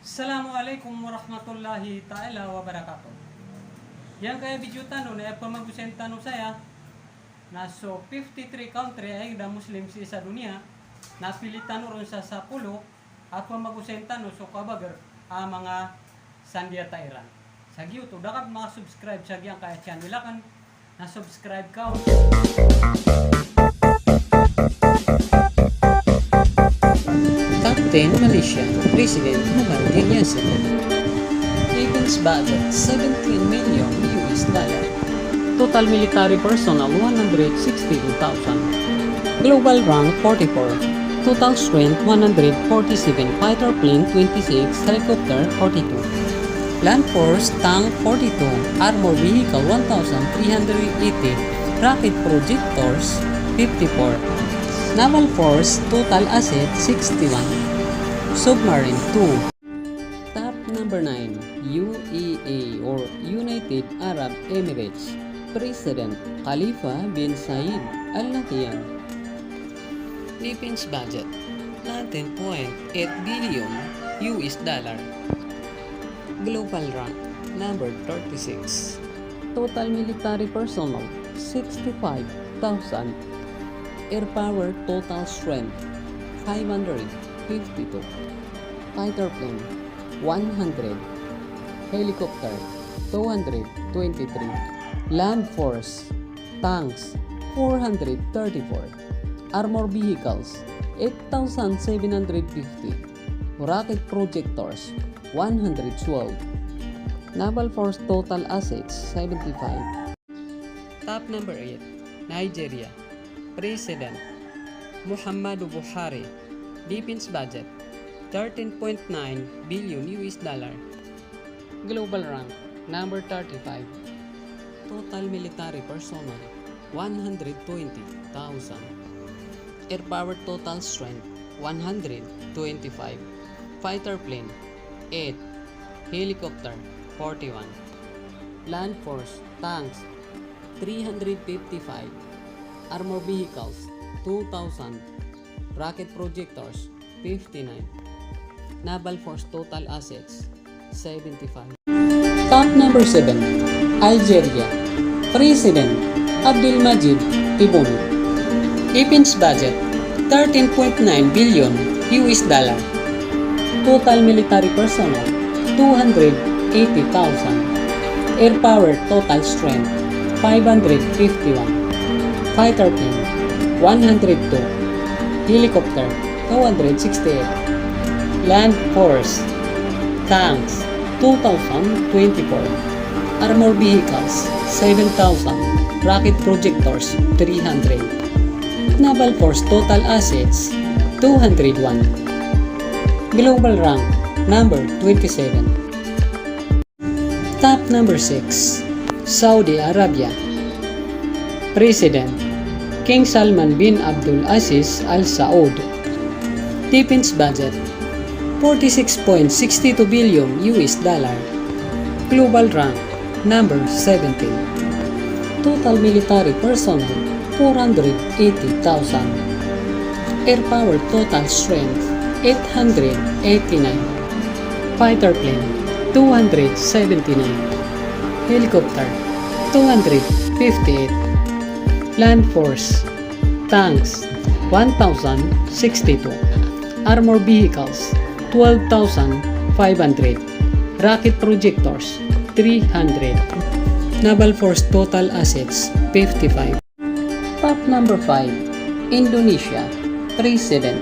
Assalamualaikum warahmatullahi ta'ala wabarakatuh. Yang kaya video tanong na pamagusen tanong saya na so 53 country ay da Muslim si sa dunia napili tanong ron sa sa pulo at pamagusen tanong so kabagar ang mga sandia tairan. Sa YouTube, dapat mga subscribe sa giyang kaya channel kan na subscribe ka. Captain Malaysia, President Muhammad Yassin. Defense budget 17 million US dollar. Total military personnel 162,000. Global rank 44. Total strength 147 fighter plane 26 helicopter 42. Land force tank 42 armor vehicle 1380 rocket projectors 54 Naval Force total asset 61. Submarine 2. Top number 9. UAE or United Arab Emirates. President Khalifa bin Said Al Nahyan. Defense budget 19.8 billion US dollar. Global rank number 36. Total military personnel 65,000 air power total strength 552 fighter plane 100 helicopter 223 land force tanks 434 armor vehicles 8750 rocket projectors 112 naval force total assets 75 top number 8 Nigeria. President Muhammadu Buhari Defense budget 13.9 billion US dollar. Global rank number 35 Total military personnel 120,000 Air power total strength 125 Fighter plane 8 Helicopter 41 Land force tanks 355 armor vehicles 2000 rocket projectors 59 naval force total assets 75 top number 7 algeria. President abdelmajid tebboune defense budget 13.9 billion us dollar. Total military personnel 280,000 air power total strength 551 fighter plane 102 helicopter 268 land force tanks 2024 armor vehicles 7000 rocket projectors 300 naval force total assets 201 global rank number 27 top number 6 saudi arabia. President King Salman bin Abdul Aziz Al Saud. Defense budget 46.62 billion US dollar. Global rank number 17. Total military personnel 480,000. Air power total strength 889. Fighter plane 279. Helicopter 258 land force, tanks 1,062, armor vehicles 12,500, rocket projectors 300, naval force total assets 55. Top number 5, Indonesia, President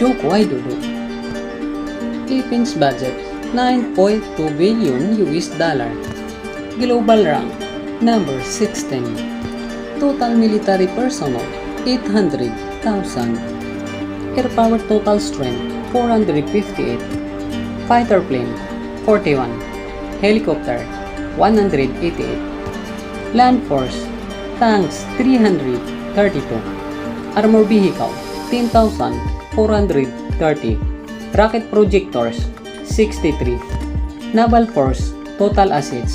Joko Widodo. Defense budget 9.2 billion US dollar. Global rank number 16 total military personnel 800,000 air power total strength 458 fighter plane 41 helicopter 188 land force tanks 332 armor vehicle 10,430 rocket projectors 63 naval force total assets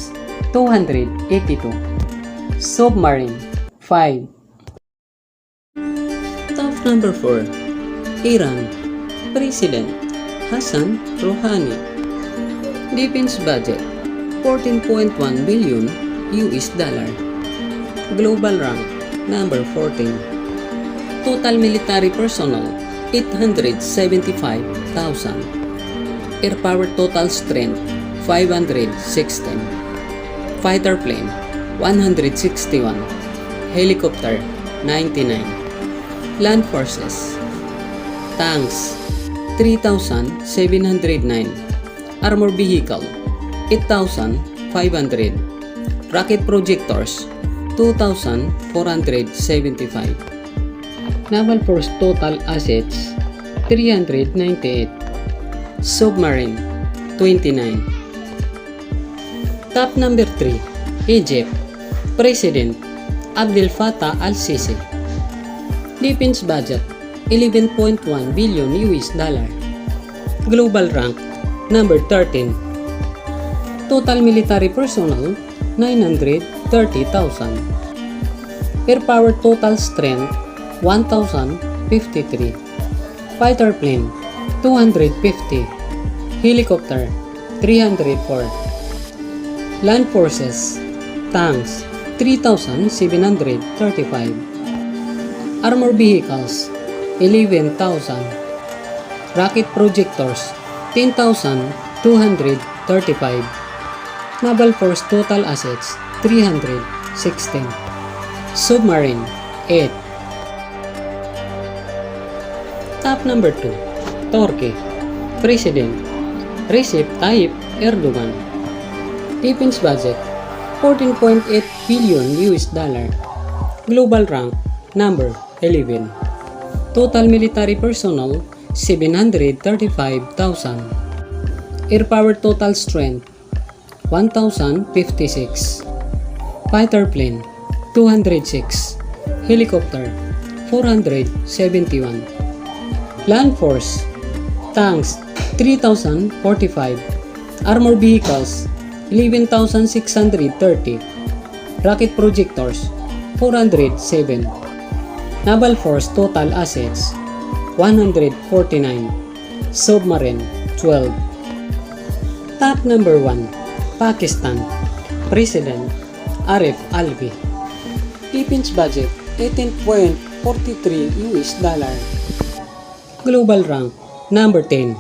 282 submarine 5. Top number 4. Iran. President Hassan Rouhani. Defense budget 14.1 billion US dollar. Global rank number 14. Total military personnel 875,000. Air power total strength 516. Fighter plane 161. Helicopter 99. Land forces Tanks 3,709 Armor vehicle 8,500 Rocket projectors 2,475 Naval Force total assets 398 Submarine 29 Top number 3 Egypt. President Abdel Fattah al-Sisi. Defense budget 11.1 billion US dollar. Global rank number 13 Total military personnel 930,000 Air power total strength 1,053 Fighter plane 250 Helicopter 304 Land forces Tanks 3,735 Armor vehicles 11,000 Rocket projectors 10,235 Naval Force total assets 316 Submarine 8 Top number 2 Turkey. President Recep Tayyip Erdogan. Defense budget 14.8 billion US dollar. Global rank number 11 Total military personnel 735,000 Air power total strength 1,056 Fighter plane 206 Helicopter 471 Land force Tanks 3,045 Armor vehicles 11,630 Rocket projectors 407 Naval Force total assets 149 Submarine 12 Top number 1 Pakistan. President Arif Alvi. Defense budget 18.43 US dollar. Global rank number 10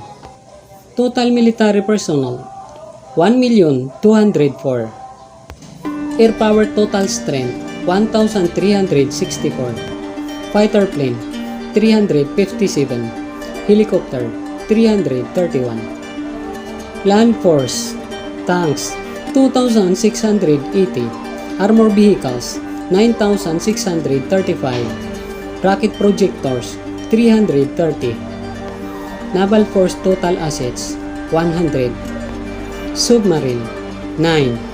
Total military personnel 1,204 Air power total strength 1,364 Fighter plane 357 Helicopter 331 Land force Tanks 2,680 Armor vehicles 9,635 Rocket projectors 330 Naval force total assets 100 Submarine 9